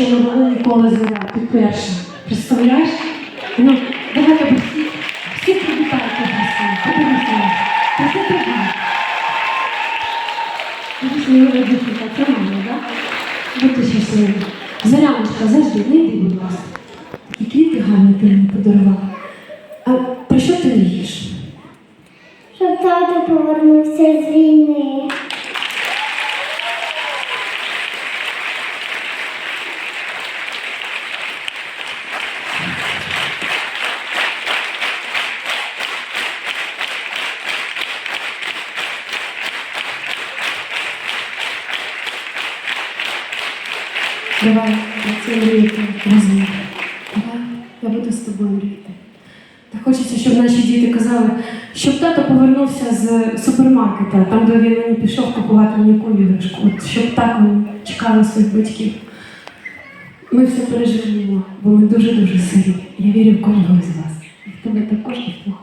що не було ніколи згадати. Перше. Представляєш? Ну, давайте всі, всі привітайте Христину. Подивіться. Це привіт. Дійсно, не дівчинка, це мама, так? Будьте щасливі. Заряночка, завжди, не йди, будь ласка. І квіти гарні ти мені подарувала. А про що ти мрієш? Щоб тато повернувся з війни. Давай, на це мріяти разом. Давай, я буду з тобою мріяти. Так хочеться, щоб наші діти казали, щоб тато повернувся з супермаркета, там, де він мені пішов купувати м'яку іграшку. От щоб так вони чекали своїх батьків. Ми все переживемо, бо ми дуже-дуже сильні. Я вірю в кожного з вас. І в тебе також і в твого